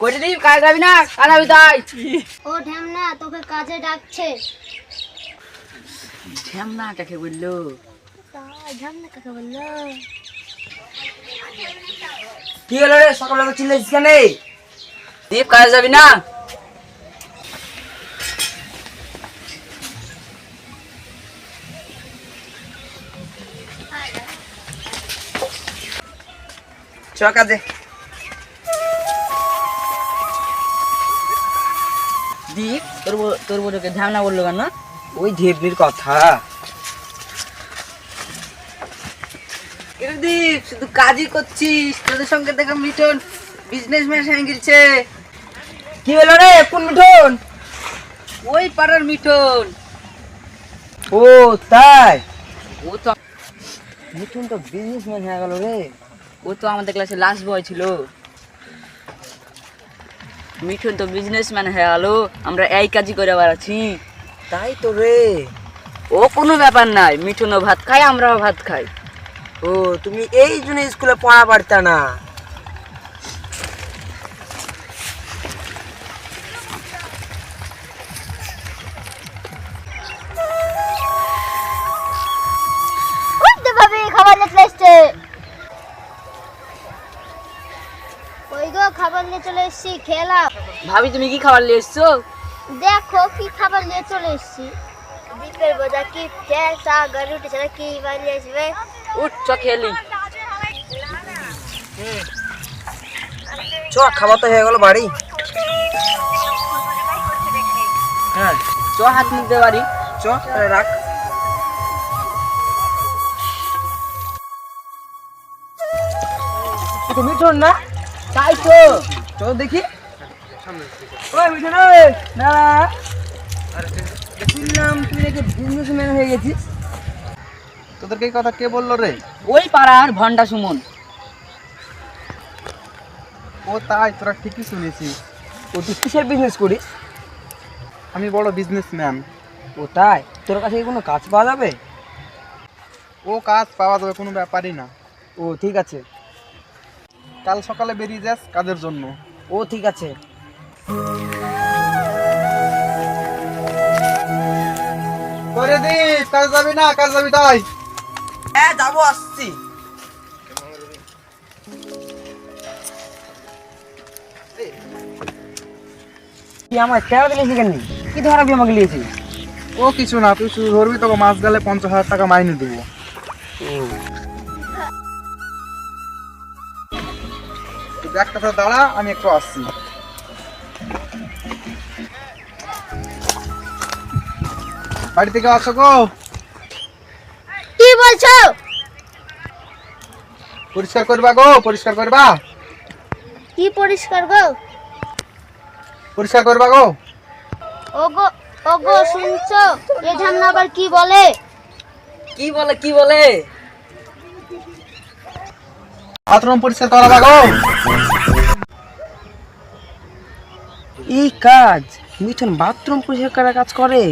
বলে দিই কাজ যাবি না? কাজ যাবি তাই? ও ঢ্যামনা তোকে কাজে ডাকছে। ঢ্যামনা কাকে বলল? ঢ্যামনা কাকে বলল? কি হলো রে? সকালে চিল্লাইছিস কেন দীপ কাজ যাবি না? চ কাজে। দীপ তোর তোর বোনকে ঢ্যামনা বলল কেন? ওই কথা। শুধু কাজই করছিস? তোদের সঙ্গে দেখে বিজনেসম্যান গেছে কি হলো রে? কোন মিঠুন? ওই পাড়ার মিটন ও তাই? ও তো মিঠুন তো বিজনেসম্যান হয়ে গেল রে। ও তো আমাদের ক্লাসে লাস্ট বয় ছিল। মিঠুন তো বিজনেসম্যান হয়ে গেল আমরা এই কাজই করে বেড়াচ্ছি। তাই তো রে। ও কোনো ব্যাপার নাই মিঠুনও ভাত খায় আমরাও ভাত খাই। ও তুমি এই জন্য স্কুলে পড়া পারতা না। খাবার নিয়ে চলে এসছে। ওই গো খাবার নিয়ে চলে এসছি খেলাম। ভাবি তুমি কি খাবার নিয়ে এসছো? দেখো কি খাবার নিয়ে চলে এসছি। দ্বীপের বোঝা কি চা গড়ি উঠে চলে কি বানিয়ে আসবে? উঠ চ খেলি চ খাবার তো হয়ে গেল বাড়ি। হ্যাঁ চ হাত নিতে পারি চ রাখ। এ তো না? তাই তো চল দেখি। শুনলাম তুই নাকি বিজনেসম্যান হয়ে গেছিস। তোদেরকে এই কথা কে বলল রে? ওই পাড়ার ভন্ডা সুমন। ও তাই তোরা ঠিকই শুনেছিস। ও তুই কিসের বিজনেস করিস? আমি বড় বিজনেসম্যান ও তাই? তোর কাছে কি কোনো কাজ পাওয়া যাবে? ও কাজ পাওয়া যাবে কোনো ব্যাপারই না। ও ঠিক আছে। কাল সকালে বেরিয়ে যাস কাজের জন্য। ও ঠিক আছে। করে দিস কাজ যাবি না? কাজ যাবি তাই? হ্যাঁ যাব আসছি। কি আমার তেরো দিলেছি কেন কি ধরাবি আমাকে লিয়েছি ও কিছু না তুই শুধু ধরবি তোকে মাছ গেলে পঞ্চাশ হাজার টাকা মাইনে দেবো। দাঁড়া আমি একটু আসছি। বাড়ি থেকে আসো গো। কি বলছো? পরিষ্কার করবা গো পরিষ্কার করবা? কি পরিষ্কার গো? পরিষ্কার করবা গো? ওগো ওগো শুনছো? এ ঢ্যামনা আবার কি বলে? কি বলে কি বলে? বাথরুম পরিষ্কার করাবা গো। এই কাজ মিঠুন বাথরুম পরিষ্কার করার কাজ করে